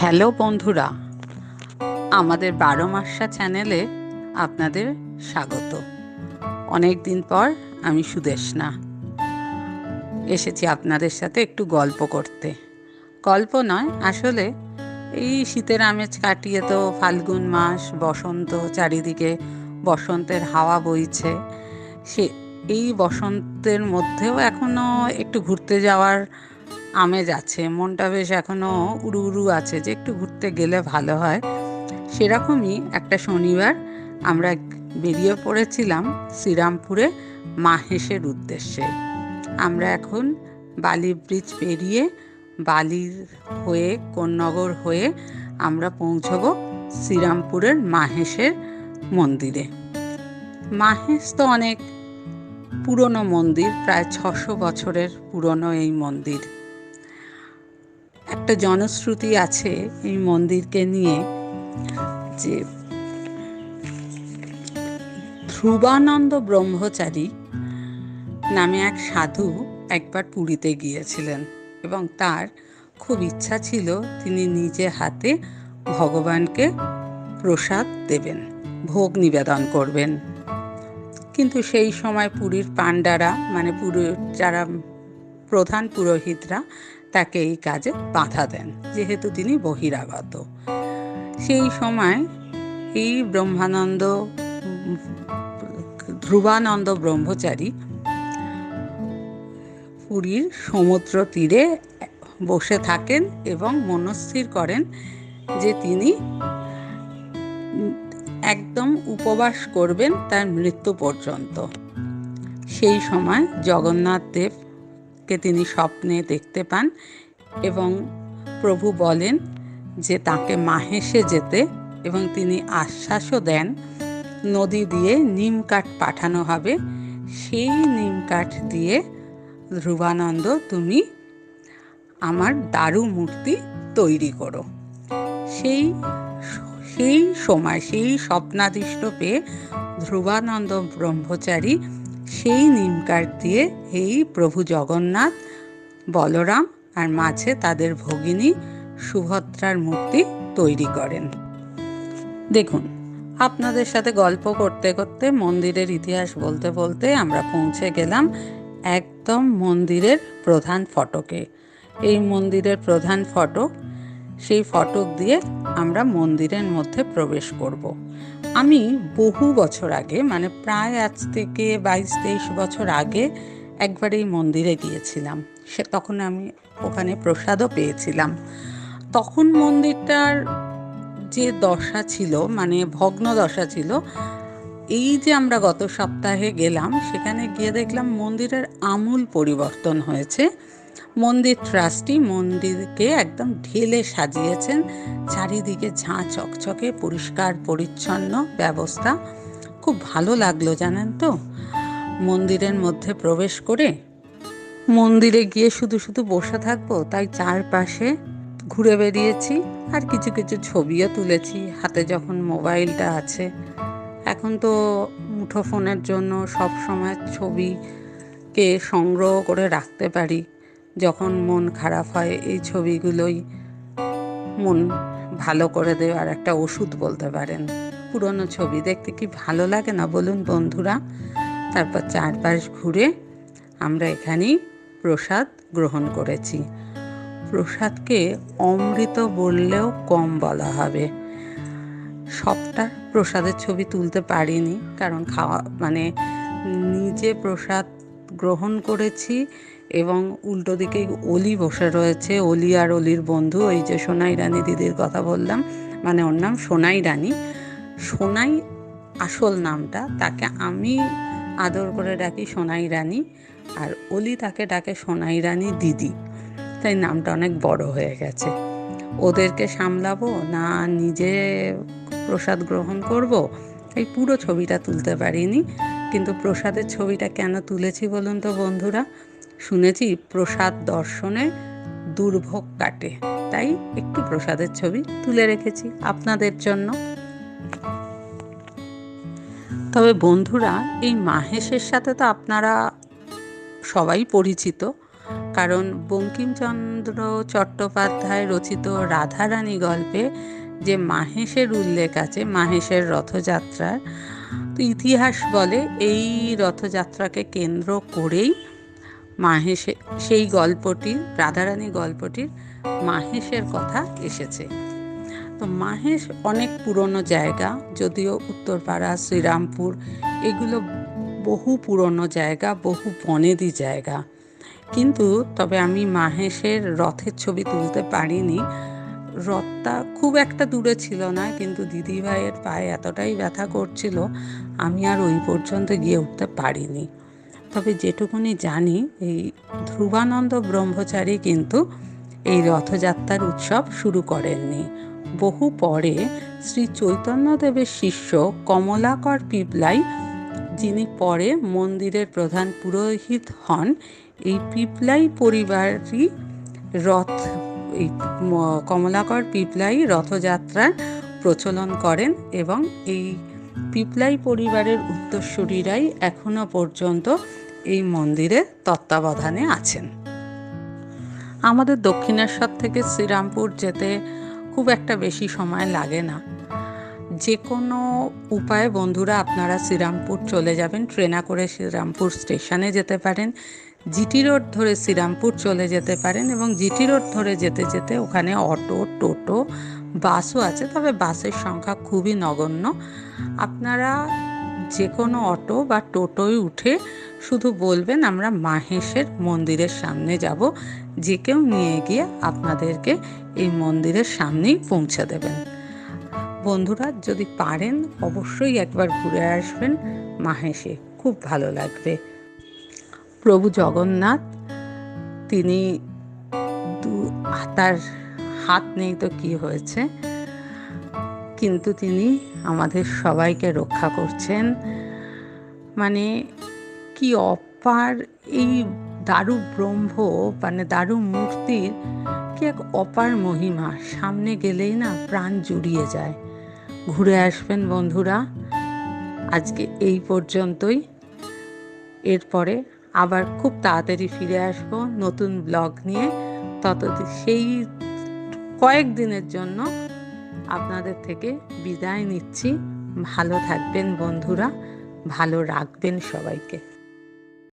Hello বন্ধুরা, আমাদের বারো মাসা চ্যানেলে আপনাদের স্বাগত। অনেক দিন পর আমি সুদেশনা। এসেছি আপনাদের সাথে একটু গল্প করতে। গল্প নয়, আসলে এই শীতের আমেজ কাটিয়ে তো ফাল্গুন মাস, বসন্ত চারিদিকে বসন্তের হাওয়া বইছে। সে, এই বসন্তের মধ্যেও এখনও একটু ঘুরতে যাওয়ার আমেজ আছে, মনটা বেশ এখনও উড়ু উড়ু আছে যে একটু ঘুরতে গেলে ভালো হয়। সেরকমই একটা শনিবার আমরা বেরিয়ে পড়েছিলাম শ্রীরামপুরে মাহেশের উদ্দেশ্যে। আমরা এখন বালি ব্রিজ পেরিয়ে বালির হয়ে, কোন্নগর হয়ে আমরা পৌঁছব শ্রীরামপুরের মাহেশের মন্দিরে। মাহেশ তো অনেক পুরনো মন্দির, প্রায় ছশো বছরের পুরনো এই মন্দির। একটা জনশ্রুতি আছে এই মন্দিরকে নিয়ে যে ধ্রুবানন্দ ব্রহ্মচারী নামে এক সাধু একবার পুরীতে গিয়েছিলেন এবং তার খুব ইচ্ছা ছিল তিনি নিজে হাতে ভগবানকে প্রসাদ দেবেন, ভোগ নিবেদন করবেন। কিন্তু সেই সময় পুরীর পাণ্ডারা মানে পুরো যারা প্রধান পুরোহিতরা তাকে এই কাজে বাধা দেন, যেহেতু তিনি বহিরাগত। সেই সময় এই ব্রহ্মানন্দ, ধ্রুবানন্দ ব্রহ্মচারী পুরীর সমুদ্র তীরে বসে থাকেন এবং মনস্থির করেন যে তিনি একদম উপবাস করবেন তার মৃত্যু পর্যন্ত। সেই সময় জগন্নাথ দেবকে তিনি স্বপ্নে দেখতে পান এবং প্রভু বলেন যে তাকে মাহেশে যেতে এবং তিনি আশ্বাসও দেন, নদী দিয়ে নিম কাঠ পাঠানো হবে, সেই নিম কাঠ দিয়ে ধ্রুবানন্দ তুমি আমার দারু মূর্তি তৈরি করো। সেই সেই সময়, সেই স্বপ্নাদিষ্ট পেয়ে ধ্রুবানন্দ ব্রহ্মচারী সেই নিমকাঠ দিয়ে এই প্রভু জগন্নাথ, বলরাম আর মাঝে তাদের ভগিনী সুভদ্রার মূর্তি তৈরি করেন দেখুন, আপনাদের সাথে গল্প করতে করতে মন্দিরের ইতিহাস বলতে বলতে আমরা পৌঁছে গেলাম একদম মন্দিরের প্রধান ফটকে এই মন্দিরের প্রধান ফটক, সেই ফটক দিয়ে আমরা মন্দিরের মধ্যে প্রবেশ করব। আমি বহু বছর আগে মানে প্রায় আজ থেকে বাইশ, তেইশ বছর আগে একবার এই মন্দিরে গিয়েছিলাম। সে তখন আমি ওখানে প্রসাদও পেয়েছিলাম। তখন মন্দিরটার যে দশা ছিল মানে ভগ্ন দশা ছিল, এই যে আমরা গত সপ্তাহে গেলাম, সেখানে গিয়ে দেখলাম মন্দিরের আমূল পরিবর্তন হয়েছে। মন্দির ট্রাস্টি মন্দিরকে একদম ঢেলে সাজিয়েছেন। চারিদিকে ঝাঁ চকচকে, পরিষ্কার, পরিচ্ছন্ন ব্যবস্থা। খুব ভালো লাগল, জানেন তো? মন্দিরের মধ্যে প্রবেশ করে মন্দিরে গিয়ে শুধু শুধু বসে থাকব, তাই চারপাশে ঘুরে বেরিয়েছি আর কিছু কিছু ছবিও তুলেছি। হাতে যখন মোবাইলটা আছে, এখন তো মুঠো ফোনের জন্য সব সময় ছবিকে সংগ্রহ করে রাখতে পারি। যখন মন খারাপ হয়, এই ছবিগুলোই মন ভালো করে দেওয়ার একটা ওষুধ বলতে পারেন। পুরনো ছবি দেখতে কি ভালো লাগে না বলুন বন্ধুরা? তারপর চারপাশ ঘুরে আমরা এখানেই প্রসাদ গ্রহণ করেছি। প্রসাদকে অমৃত বললেও কম বলা হবে। সবটা প্রসাদের ছবি তুলতে পারিনি, কারণ খাওয়া মানে নিজে প্রসাদ গ্রহণ করেছি এবং উল্টো দিকে অলি বসে রয়েছে। অলি আর অলির বন্ধু ওই যে সোনাই রানী দিদির কথা বললাম মানে ওর নাম সোনাই রানী। সোনাই আসল নামটা, তাকে আমি আদর করে ডাকি সোনাই রানী, আর অলি তাকে ডাকে সোনাই রানী দিদি। তাই নামটা অনেক বড় হয়ে গেছে। ওদেরকে সামলাবো না নিজে প্রসাদ গ্রহণ করব? এই পুরো ছবিটা তুলতে পারিনি, কিন্তু প্রসাদের ছবিটা কেন তুলেছি বলুন তো বন্ধুরা? শুনেছি প্রসাদ দর্শনে দুর্ভোগ কাটে। তাই একটু প্রসাদের ছবি তুলে রেখেছি আপনাদের জন্য। তবে বন্ধুরা, এই মাহেশের সাথে তো আপনারা সবাই পরিচিত। কারণ বঙ্কিমচন্দ্র চট্টোপাধ্যায় রচিত রাধারানী গল্পে যে মাহেশের উল্লেখ আছে, মাহেশের রথযাত্রার, তো ইতিহাস বলে এই রথযাত্রাকে কেন্দ্র করেই মাহেশে সেই গল্পটি রাধারানী গল্পটির মাহেশের কথা এসেছে। তো মাহেশ অনেক পুরনো জায়গা, যদিও উত্তরপাড়া, শ্রীরামপুর, এগুলো বহু পুরনো জায়গা, বহু বনেদি জায়গা। কিন্তু তবে আমি মাহেশের রথের ছবি তুলতে পারিনি। রথটা খুব একটা দূরে ছিল না, কিন্তু দিদিভাইয়ের পায়ে এতটাই ব্যথা করছিল, আমি আর ওই পর্যন্ত গিয়ে উঠতে পারিনি। তবে যেটুকুনি জানি, এই ধ্রুবানন্দ ব্রহ্মচারী কিন্তু এই রথযাত্রার উৎসব শুরু করেননি। বহু পরে শ্রী চৈতন্যদেবের শিষ্য কমলাকর পিপলাই, যিনি পরে মন্দিরের প্রধান পুরোহিত হন, এই পিপলাই পরিবারই রথ, এই কমলাকর পিপলাই রথযাত্রার প্রচলন করেন এবং এই পিপলাই পরিবারের উত্তরসূরিরাই এখনও পর্যন্ত এই মন্দিরে তত্ত্বাবধানে আছেন। আমাদের দক্ষিণেশ্বর থেকে শ্রীরামপুর যেতে খুব একটা বেশি সময় লাগে না। যে কোনো উপায়ে বন্ধুরা আপনারা শ্রীরামপুর চলে যাবেন ট্রেনা করে শ্রীরামপুর স্টেশনে যেতে পারেন জিটি রোড ধরে শ্রীরামপুর চলে যেতে পারেন এবং জিটি রোড ধরে যেতে যেতে ওখানে অটো টোটো বাসও আছে তবে বাসের সংখ্যা খুবই নগণ্য। আপনারা যে কোনো অটো বা টোটোয় উঠে শুধু বলবেন আমরা মাহেশের মন্দিরের সামনে যাব, যে কেউ নিয়ে গিয়ে আপনাদেরকে এই মন্দিরের সামনেই পৌঁছে দেবেন। বন্ধুরা, যদি পারেন অবশ্যই একবার ঘুরে আসবেন মাহেশে, খুব ভালো লাগবে। প্রভু জগন্নাথ, তিনি দু, তার হাত নেই তো কি হয়েছে? কিন্তু তিনি আমাদের সবাইকে রক্ষা করছেন। মানে কি অপার এই দারু ব্রহ্ম মানে দারু মূর্তির কি এক অপার মহিমা? সামনে গেলেই না প্রাণ জুড়িয়ে যায়। ঘুরে আসবেন বন্ধুরা, আজকে এই পর্যন্তই। এরপরে আবার খুব তাড়াতাড়ি ফিরে আসব নতুন ব্লগ নিয়ে। তত সেই কয়েক দিনের জন্য আপনাদের থেকে বিদায় নিচ্ছি। ভালো থাকবেন বন্ধুরা, ভালো রাখবেন সবাইকে।